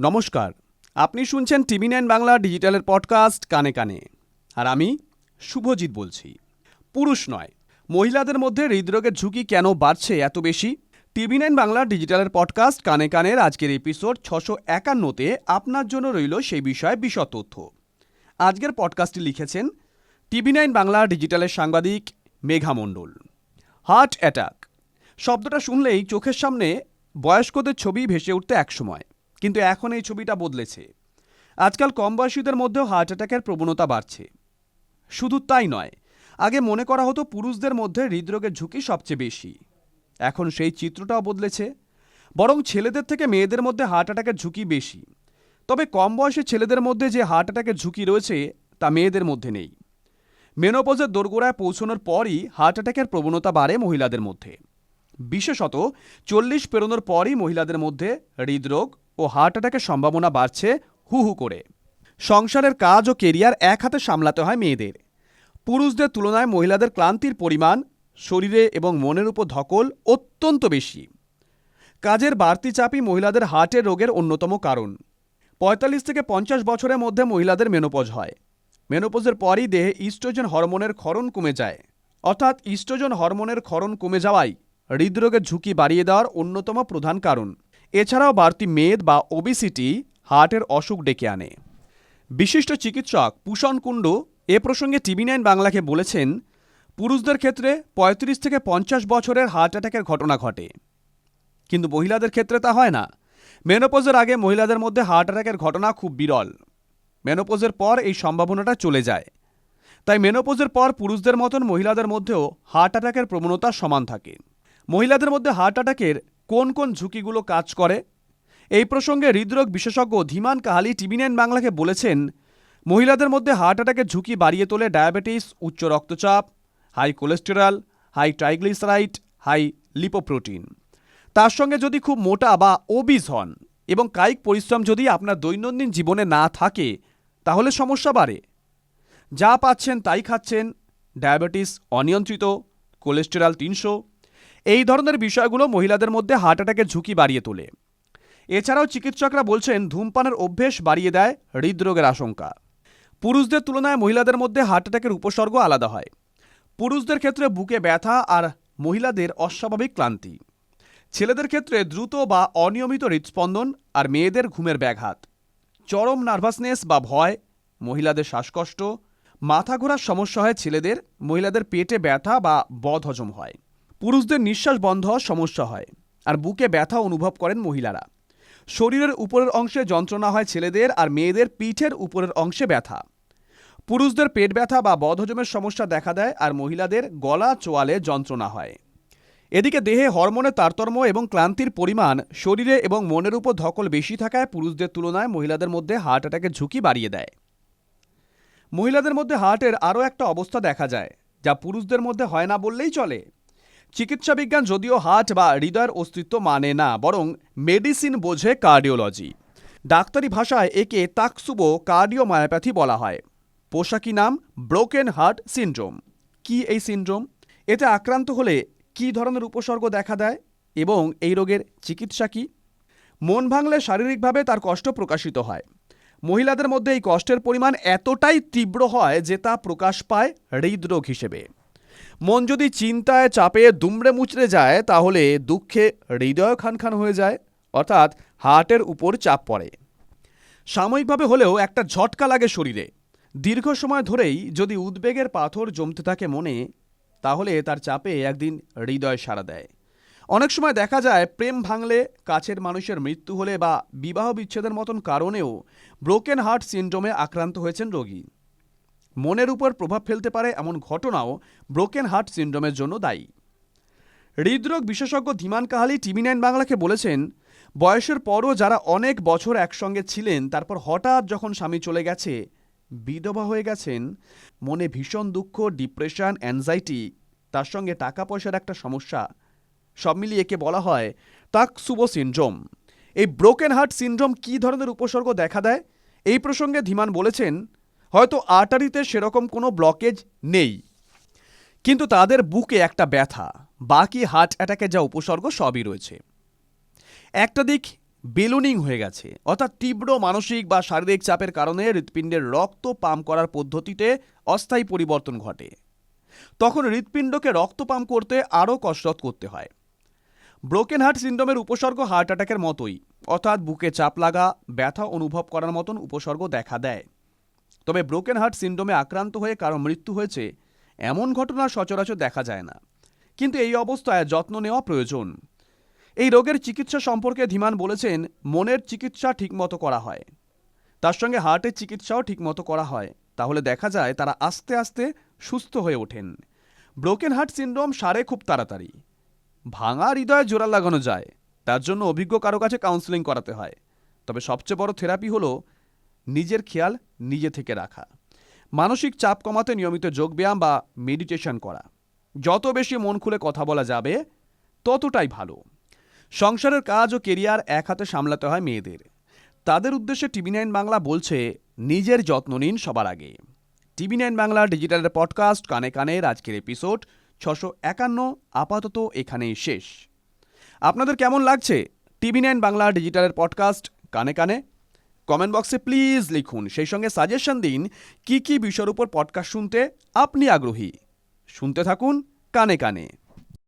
নমস্কার, আপনি শুনছেন টিভি নাইন বাংলা ডিজিটালের পডকাস্ট কানে কানে। আর আমি শুভজিৎ বলছি। পুরুষ নয়, মহিলাদের মধ্যে হৃদরোগের ঝুঁকি কেন বাড়ছে এত বেশি? টিভি নাইন বাংলা ডিজিটালের পডকাস্ট কানে কানের আজকের এপিসোড ছশো একান্নতে আপনার জন্য রইল সেই বিষয়ে বিশদ তথ্য। আজকের পডকাস্টটি লিখেছেন টিভি নাইন বাংলা ডিজিটালের সাংবাদিক মেঘা মণ্ডল। Heart attack. শব্দটা শুনলেই চোখের সামনে বয়স্কদের ছবি ভেসে উঠতে একসময়। কিন্তু এখন এই ছবিটা বদলেছে। আজকাল কম বয়সীদের মধ্যেও হার্ট অ্যাটাকের প্রবণতা বাড়ছে। শুধু তাই নয়, আগে মনে করা হতো পুরুষদের মধ্যে হৃদরোগের ঝুঁকি সবচেয়ে বেশি। এখন সেই চিত্রটাও বদলেছে। বরং ছেলেদের থেকে মেয়েদের মধ্যে হার্ট অ্যাটাকের ঝুঁকি বেশি। তবে কম বয়সী ছেলেদের মধ্যে যে হার্ট অ্যাটাকের ঝুঁকি রয়েছে, তা মেয়েদের মধ্যে নেই। মেনোপজের দোরগোড়ায় পৌঁছানোর পরই হার্ট অ্যাটাকের প্রবণতা বাড়ে মহিলাদের মধ্যে। বিশেষত চল্লিশ পেরোনোর পরই মহিলাদের মধ্যে হৃদরোগ ও হার্ট অ্যাটাকের সম্ভাবনা বাড়ছে হু হু করে। সংসারের কাজ ও কেরিয়ার এক হাতে সামলাতে হয় মেয়েদের। পুরুষদের তুলনায় মহিলাদের ক্লান্তির পরিমাণ শরীরে এবং মনের উপর ধকল অত্যন্ত বেশি। কাজের বাড়তি চাপই মহিলাদের হার্টের রোগের অন্যতম কারণ। পঁয়তাল্লিশ থেকে পঞ্চাশ বছরের মধ্যে মহিলাদের মেনোপজ হয়। মেনোপজের পরই দেহে ইস্ট্রোজেন হরমোনের ক্ষরণ কমে যায়। অর্থাৎ ইস্ট্রোজেন হরমোনের ক্ষরণ কমে যাওয়ায় হৃদরোগের ঝুঁকি বাড়িয়ে দেওয়ার অন্যতম প্রধান কারণ। এছাড়াও বাড়তি মেদ বা ওবিসিটি হার্টের অসুখ ডেকে আনে। বিশিষ্ট চিকিৎসক পুষণ কুণ্ডু এ প্রসঙ্গে টিভি নাইন বাংলাকে বলেছেন, পুরুষদের ক্ষেত্রে ৩৫ থেকে পঞ্চাশ বছরের হার্ট অ্যাটাকের ঘটনা ঘটে। কিন্তু মহিলাদের ক্ষেত্রে তা হয় না। মেনোপোজের আগে মহিলাদের মধ্যে হার্ট অ্যাটাকের ঘটনা খুব বিরল। মেনোপোজের পর এই সম্ভাবনাটা চলে যায়। তাই মেনোপোজের পর পুরুষদের মতন মহিলাদের মধ্যেও হার্ট অ্যাটাকের প্রবণতা সমান থাকে। মহিলাদের মধ্যে হার্ট অ্যাটাকের কোন কোন ঝুঁকিগুলো কাজ করে? এই প্রসঙ্গে হৃদরোগ বিশেষজ্ঞ ধীমান কাহালি টিভি নাইন বাংলাকে বলেছেন, মহিলাদের মধ্যে হার্ট অ্যাটাকের ঝুঁকি বাড়িয়ে তোলে ডায়াবেটিস, উচ্চ রক্তচাপ, high cholesterol, high triglyceride, high lipoprotein. তার সঙ্গে যদি খুব মোটা বা ওবিজ হন এবং কায়িক পরিশ্রম যদি আপনার দৈনন্দিন জীবনে না থাকে, তাহলে সমস্যা বাড়ে। যা পাচ্ছেন তাই খাচ্ছেন, ডায়াবেটিস অনিয়ন্ত্রিত, কোলেস্টেরল তিনশো এই ধরনের বিষয়গুলো মহিলাদের মধ্যে হার্ট অ্যাটাকের ঝুঁকি বাড়িয়ে তোলে। এছাড়াও চিকিৎসকরা বলছেন ধূমপানের অভ্যেস বাড়িয়ে দেয় হৃদরোগের আশঙ্কা। পুরুষদের তুলনায় মহিলাদের মধ্যে হার্ট অ্যাটাকের উপসর্গ আলাদা হয়। পুরুষদের ক্ষেত্রে বুকে ব্যথা আর মহিলাদের অস্বাভাবিক ক্লান্তি। ছেলেদের ক্ষেত্রে দ্রুত বা অনিয়মিত হৃদস্পন্দন আর মেয়েদের ঘুমের ব্যাঘাত। চরম নার্ভাসনেস বা ভয়, মহিলাদের শ্বাসকষ্ট, মাথা ঘোরার সমস্যা হয় ছেলেদের, মহিলাদের পেটে ব্যথা বা বদহজম হয়। পুরুষদের নিঃশ্বাস বন্ধ হওয়ার সমস্যা হয় আর বুকে ব্যথা অনুভব করেন মহিলারা। শরীরের উপরের অংশে যন্ত্রণা হয় ছেলেদের আর মেয়েদের পিঠের উপরের অংশে ব্যথা। পুরুষদের পেট ব্যথা বা বদহজমের সমস্যা দেখা দেয় আর মহিলাদের গলা, চোয়ালে যন্ত্রণা হয়। এদিকে দেহে হরমোনের তারতম্য এবং ক্লান্তির পরিমাণ শরীরে এবং মনের উপর ধকল বেশি থাকায় পুরুষদের তুলনায় মহিলাদের মধ্যে হার্ট অ্যাটাকের ঝুঁকি বাড়িয়ে দেয়। মহিলাদের মধ্যে হার্টের আরও একটা অবস্থা দেখা যায়, যা পুরুষদের মধ্যে হয় না বললেই চলে। চিকিৎসা বিজ্ঞান যদিও হার্ট বা হৃদয়ের অস্তিত্ব মানে না, বরং মেডিসিন বোঝে কার্ডিওলজি। ডাক্তারি ভাষায় একে তাকসুবো কার্ডিওমায়োপ্যাথি বলা হয়। পোশাকি নাম? Broken heart syndrome. কি এই সিনড্রোম? এতে আক্রান্ত হলে কী ধরনের উপসর্গ দেখা দেয়? এবং এই রোগের চিকিৎসা কী? মন ভাঙলে শারীরিকভাবে তার কষ্ট প্রকাশিত হয়। মহিলাদের মধ্যে এই কষ্টের পরিমাণ এতটাই তীব্র হয় যে তা প্রকাশ পায় হৃদরোগ হিসেবে। মন যদি চিন্তায় চাপে দুমড়ে মুচড়ে যায়, তাহলে দুঃখে হৃদয় খান খান হয়ে যায়, অর্থাৎ হার্টের উপর চাপ পড়ে। সাময়িকভাবে হলেও একটা ঝটকা লাগে শরীরে। দীর্ঘ সময় ধরেই যদি উদ্বেগের পাথর জমতে থাকে মনে, তাহলে তার চাপে একদিন হৃদয় সাড়া দেয়। অনেক সময় দেখা যায়, প্রেম ভাঙলে কাছের মানুষের মৃত্যু হলে বা বিবাহ বিচ্ছেদের মতন কারণেও ব্রোকেন হার্ট সিন্ড্রোমে আক্রান্ত হয়েছেন রোগী। মনের উপর প্রভাব ফেলতে পারে এমন ঘটনাও ব্রোকেন হার্ট সিন্ড্রোমের জন্য দায়ী। হৃদরোগ বিশেষজ্ঞ ধীমান কাহালি টিভি নাইন বাংলাকে বলেছেন, বয়সের পরও যারা অনেক বছর একসঙ্গে ছিলেন, তারপর হঠাৎ যখন স্বামী চলে গেছে, বিধবা হয়ে গেছেন, মনে ভীষণ দুঃখ, ডিপ্রেশন, অ্যাংজাইটি, তার সঙ্গে টাকা পয়সার একটা সমস্যা, সব মিলিয়ে একে বলা হয় তাক তাকসুবো সিনড্রোম। এই ব্রোকেন হার্ট সিনড্রোম কী ধরনের উপসর্গ দেখা দেয়? এই প্রসঙ্গে ধীমান বলেছেন হয়তো আর্টারিতে সেরকম কোনো ব্লকেজ নেই। কিন্তু তাদের বুকে একটা ব্যথা, বাকি হার্ট অ্যাটাকে যা উপসর্গ সবই রয়েছে। একটা দিক বেলুনিং হয়ে গেছে, অর্থাৎ তীব্র মানসিক বা শারীরিক চাপের কারণে হৃৎপিণ্ডের রক্ত পাম্প করার পদ্ধতিতে অস্থায়ী পরিবর্তন ঘটে। তখন হৃৎপিণ্ডকে রক্ত পাম্প করতে আরও কসরত করতে হয়। ব্রোকেন হার্ট সিন্ড্রোমের উপসর্গ হার্ট অ্যাটাকের মতোই, অর্থাৎ বুকে চাপ লাগা, ব্যথা অনুভব করার মতন উপসর্গ দেখা দেয়। তবে ব্রোকেন হার্ট সিন্ড্রোমে আক্রান্ত হয়ে কারও মৃত্যু হয়েছে, এমন ঘটনা সচরাচর দেখা যায় না। কিন্তু এই অবস্থায় যত্ন নেওয়া প্রয়োজন। এই রোগের চিকিৎসা সম্পর্কে ধীমান বলেছেন, মনের চিকিৎসা ঠিকমতো করা হয়। তার সঙ্গে হার্টের চিকিৎসাও ঠিকমতো করা হয়। তাহলে দেখা যায় তারা আস্তে আস্তে সুস্থ হয়ে ওঠেন। ব্রোকেন হার্ট সিন্ড্রোম সারে খুব তাড়াতাড়ি। ভাঙা হৃদয়ে জোড়া লাগানো যায়। তার জন্য অভিজ্ঞ কারও কাছে কাউন্সেলিং করাতে হয়। তবে সবচেয়ে বড় থেরাপি হলো নিজের খেয়াল নিজে থেকে রাখা। মানসিক চাপ কমাতে নিয়মিত যোগব্যায়াম বা মেডিটেশন করা। যত বেশি মন খুলে কথা বলা যাবে, ততটাই ভালো। সংসারের কাজ ও কেরিয়ার এক হাতে সামলাতে হয় মেয়েদের। তাদের উদ্দেশ্যে টিভি নাইন বাংলা বলছে, নিজের যত্ন নিন সবার আগে। টিভি নাইন বাংলা ডিজিটালের পডকাস্ট কানে কানের আজকের এপিসোড ছশো একান্ন, আপাতত এখানেই শেষ। আপনাদের কেমন লাগছে? টিভি নাইন বাংলা ডিজিটালের পডকাস্ট কানে কানে কমেন্ট বক্সে প্লিজ লিখুন। সেই সঙ্গে সাজেশন দিন, কি কি বিষয়ের উপর পডকাস্ট শুনতে আপনি আগ্রহী? শুনতে থাকুন কানে কানে।